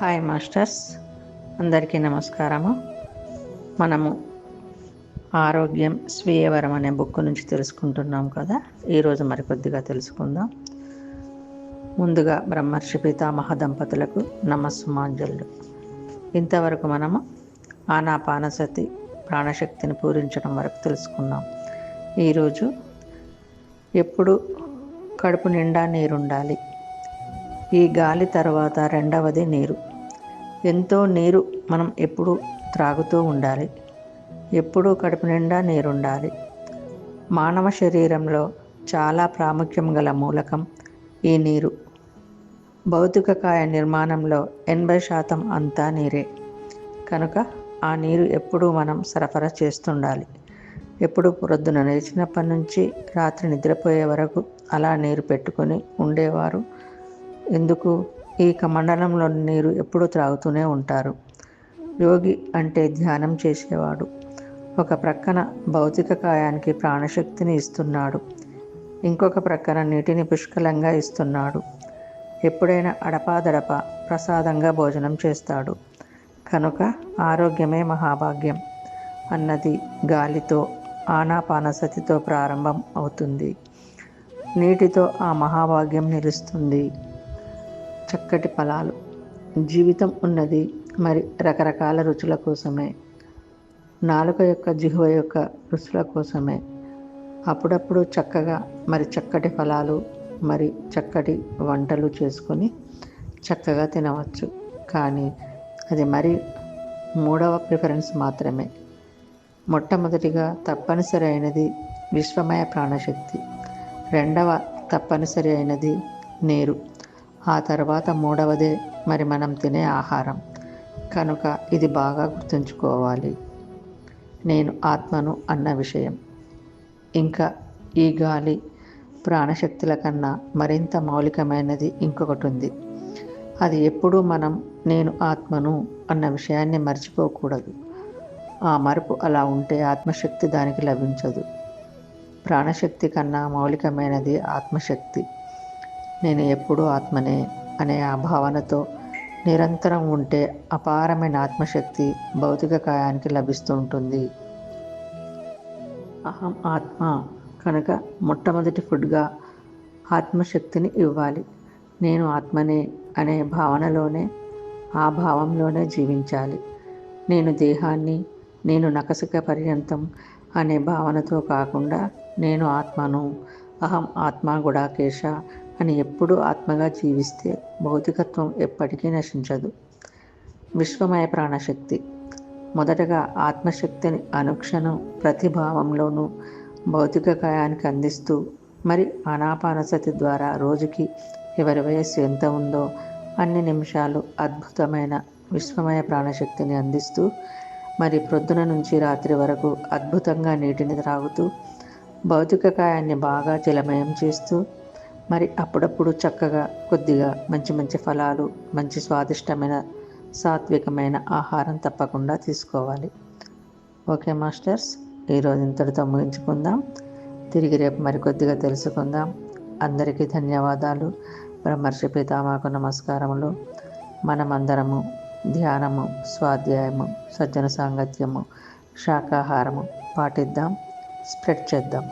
Hi masters అందరికీ నమస్కారము. మనము ఆరోగ్యం స్వీయవరం అనే బుక్ నుంచి తెలుసుకుంటున్నాం కదా. ఈరోజు మరికొద్దిగా తెలుసుకుందాం. ముందుగా బ్రహ్మర్షి పితామహ దంపతులకు నమస్సుమాంజలు. ఇంతవరకు మనము ఆనాపానసతి ప్రాణశక్తిని పూరించడం వరకు తెలుసుకున్నాం. ఈరోజు ఎప్పుడు కడుపు నిండా నీరుండాలి ఈ గాలి తర్వాత రెండవది నీరు. ఎంతో నీరు మనం ఎప్పుడు త్రాగుతూ ఉండాలి. ఎప్పుడూ కడుపు నిండా నీరుండాలి. మానవ శరీరంలో చాలా ప్రాముఖ్యం గల మూలకం ఈ నీరు. భౌతిక కాయ నిర్మాణంలో ఎనభై శాతం అంతా నీరే. కనుక ఆ నీరు ఎప్పుడూ మనం సరఫరా చేస్తుండాలి. ఎప్పుడు ప్రొద్దున లేచినప్పటి నుంచి రాత్రి నిద్రపోయే వరకు అలా నీరు పెట్టుకొని ఉండేవారు ఎందుకు? ఈ కమండలంలోని నీరు ఎప్పుడూ త్రాగుతూనే ఉంటారు. యోగి అంటే ధ్యానం చేసేవాడు. ఒక ప్రక్కన భౌతిక కాయానికి ప్రాణశక్తిని ఇస్తున్నాడు. ఇంకొక ప్రక్కన నీటిని పుష్కలంగా ఇస్తున్నాడు. ఎప్పుడైనా అడపాదడప ప్రసాదంగా భోజనం చేస్తాడు. కనుక ఆరోగ్యమే మహాభాగ్యం అన్నది గాలితో ఆనాపానసతితో ప్రారంభం అవుతుంది. నీటితో ఆ మహాభాగ్యం నిలుస్తుంది. చక్కటి ఫలాలు. జీవితం ఉన్నది మరి రకరకాల రుచుల కోసమే. నాలుక యొక్క జిహ్వ యొక్క రుచుల కోసమే. అప్పుడప్పుడు చక్కగా మరి చక్కటి ఫలాలు మరి చక్కటి వంటలు చేసుకొని చక్కగా తినవచ్చు. కానీ అది మరి మూడవ ప్రిఫరెన్స్ మాత్రమే. మొట్టమొదటిగా తప్పనిసరి అయినది విశ్వమయ ప్రాణశక్తి. రెండవ తప్పనిసరి అయినది నీరు. ఆ తర్వాత మూడవదే మరి మనం తినే ఆహారం. కనుక ఇది బాగా గుర్తుంచుకోవాలి. నేను ఆత్మను అన్న విషయం. ఇంకా ఈ గాలి ప్రాణశక్తుల కన్నా మరింత మౌలికమైనది ఇంకొకటి ఉంది అది ఎప్పుడూ మనం నేను ఆత్మను అన్న విషయాన్ని మర్చిపోకూడదు. ఆ మరపు అలా ఉంటే ఆత్మశక్తి దానికి లభించదు. ప్రాణశక్తి కన్నా మౌలికమైనది ఆత్మశక్తి. నేను ఎప్పుడూ ఆత్మనే అనే ఆ భావనతో నిరంతరం ఉంటే అపారమైన ఆత్మశక్తి భౌతిక కాయానికి లభిస్తుంటుంది అహం ఆత్మ కనుక మొట్టమొదటి ఫుడ్గా ఆత్మశక్తిని ఇవ్వాలి. నేను ఆత్మనే అనే భావనలోనే ఆ భావంలోనే జీవించాలి. నేను దేహాన్ని నేను నకసిక పర్యంతం అనే భావనతో కాకుండా నేను ఆత్మను అహం ఆత్మ గుడాకేశ అని ఎప్పుడూ ఆత్మగా జీవిస్తే భౌతికత్వం ఎప్పటికీ నశించదు. విశ్వమయ ప్రాణశక్తి మొదటగా ఆత్మశక్తిని అనుక్షణం ప్రతి భావంలోనూ భౌతిక కాయానికి అందిస్తూ మరి అనాపానసతి ద్వారా రోజుకి ఎవరి వయస్సు ఎంత ఉందో అన్ని నిమిషాలు అద్భుతమైన విశ్వమయ ప్రాణశక్తిని అందిస్తూ మరి ప్రొద్దున నుంచి రాత్రి వరకు అద్భుతంగా నీటిని త్రాగుతూ భౌతిక కాయాన్ని బాగా జలమయం చేస్తూ మరి అప్పుడప్పుడు చక్కగా కొద్దిగా మంచి మంచి ఫలాలు మంచి స్వాదిష్టమైన సాత్వికమైన ఆహారం తప్పకుండా తీసుకోవాలి. ఓకే మాస్టర్స్ ఈరోజు ఇంతటితో ముగించుకుందాం. తిరిగి రేపు మరికొద్దిగా తెలుసుకుందాం. అందరికీ ధన్యవాదాలు. బ్రహ్మర్షి పితామాకు నమస్కారములు. మనమందరము ధ్యానము స్వాధ్యాయము సజ్జన సాంగత్యము శాకాహారము పాటిద్దాం. స్ప్రెడ్ చేద్దాం.